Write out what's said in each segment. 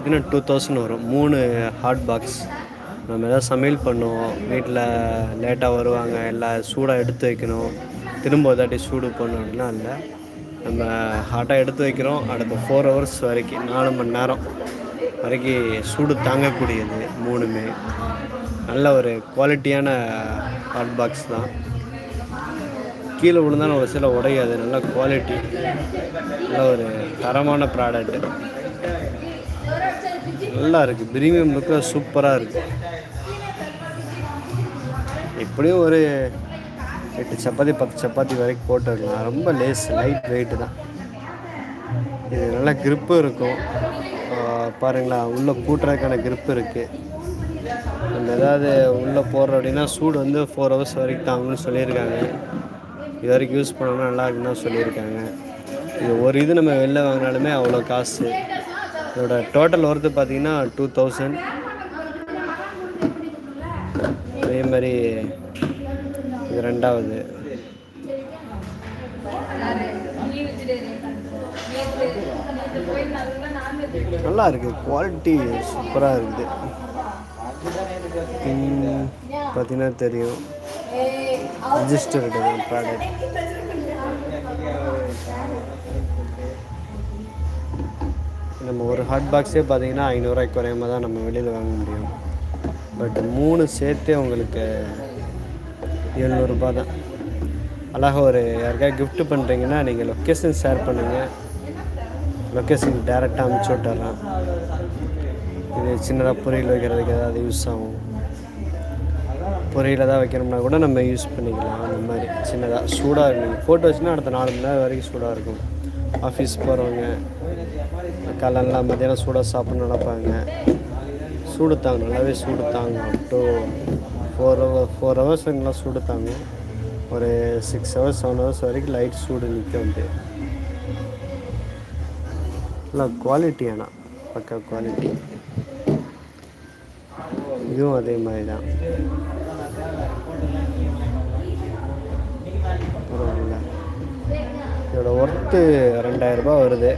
பார்த்தீங்கன்னா two thousand வரும். மூணு ஹாட் பாக்ஸ் நம்ம எதாவது சமையல் பண்ணுவோம் வீட்டில் லேட்டாக வருவாங்க. எல்லாம் சூடாக எடுத்து வைக்கணும். திரும்ப இதாட்டி சூடு பண்ணணும் அப்படின்னா இல்லை. நம்ம ஹாட்டாக எடுத்து வைக்கிறோம். அடுத்த ஃபோர் ஹவர்ஸ் வரைக்கும் நாலு மணி நேரம் வரைக்கும் சூடு தாங்கக்கூடியது மூணுமே. நல்ல ஒரு குவாலிட்டியான ஹாட் பாக்ஸ் தான். கீழே விழுந்தாலும் ஒரு சில உடையாது. நல்ல குவாலிட்டி நல்ல ஒரு தரமான ப்ராடக்ட்டு நல்லா இருக்குது பிரீமியம் லுக்கில் சூப்பராக இருக்குது எப்படியும் ஒரு எட்டு சப்பாத்தி பத்து சப்பாத்தி வரைக்கும் போட்டுருக்கலாம் ரொம்ப லேஸ் லைட் வெயிட்டு தான். இது நல்லா கிரிப்பு இருக்கும். பாருங்களா உள்ளே கூட்டுறதுக்கான கிரிப்பு இருக்குது அந்த ஏதாவது உள்ளே போடுறோம் அப்படின்னா சூடு வந்து ஃபோர் ஹவர்ஸ் வரைக்கும் தாங்கன்னு சொல்லியிருக்காங்க. இது வரைக்கும் யூஸ் பண்ணோம்னா நல்லா இருக்குன்னு சொல்லியிருக்காங்க. இது ஒரு இது நம்ம வெளில வாங்கினாலுமே அவ்வளோ காசு. இதோட டோட்டல் ஒர்த்து பார்த்தீங்கன்னா டூ தௌசண்ட் அதே மாதிரி இது ரெண்டாவது. நல்லா இருக்குது குவாலிட்டி சூப்பராக இருக்குது. பார்த்தீங்கன்னா தெரியும். ரிஜிஸ்டர்டு ப்ராடக்ட் நம்ம ஒரு ஹாட் பாக்ஸே பார்த்தீங்கன்னா ஐநூறுரூவாய்க்கு குறையாம தான் நம்ம வெளியில் வாங்க முடியும். பட் மூணு சேர்த்தே உங்களுக்கு எழுநூறுபா தான். அழகாக ஒரு யாருக்காவது கிஃப்ட் பண்ணுறீங்கன்னா நீங்கள் லொக்கேஷன் ஷேர் பண்ணுங்கள் லொக்கேஷன் டேரெக்டாக அனுப்பிச்சி விட்டுறேன் இது சின்னதாக பொரியல் வைக்கிறதுக்கு ஏதாவது யூஸ் ஆகும். பொரியல் தான் வைக்கணும்னா கூட நம்ம யூஸ் பண்ணிக்கலாம். அந்த மாதிரி சின்னதாக சூடாக இருக்கும். போட்டு வச்சுன்னா அடுத்த நாலு மணி நேரம் வரைக்கும் சூடாக இருக்கும். ஆஃபீஸ் போகிறவங்க காலைல மத்தியானம் சூடாக சாப்பிட்ணுன்னு நினைப்பாங்க. சூடு தாங்க நல்லாவே சூடு தாங்க. Up to four hour four hours நல்லா சூடு தாங்கும் ஒரு சிக்ஸ் ஹவர்ஸ் செவன் ஹவர்ஸ் வரைக்கும் லைட் சூடு நிற்கும் வந்து நல்லா குவாலிட்டி ஆனால் பக்கா குவாலிட்டி இதுவும் அதே மாதிரி தான் பரவாயில்ல. இதோட ஒர்த்து ரெண்டாயிரரூபா வருது.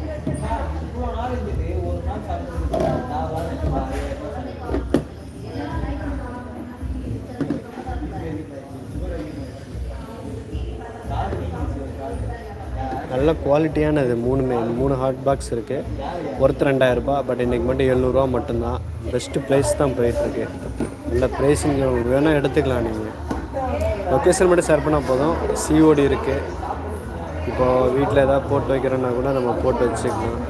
நல்ல குவாலிட்டியானது மூணுமே மூணு ஹாட் பாக்ஸ் இருக்குது ஒருத்தர் ரெண்டாயிரரூபா பட் இன்றைக்கி மட்டும் எழுநூறுவா மட்டும்தான். பெஸ்ட்டு ப்ரைஸ் தான் போயிட்டுருக்கு. நல்ல ப்ரைஸுங்க உங்களுக்கு வேணால் எடுத்துக்கலாம் நீங்கள் லொக்கேஷன் மட்டும் ஷேர் பண்ணால் போதும். சிஓடி இருக்குது இப்போ வீட்டில் ஏதாவது போட்டு வைக்கிறோன்னா கூட நம்ம போட்டு வச்சுக்கலாம்.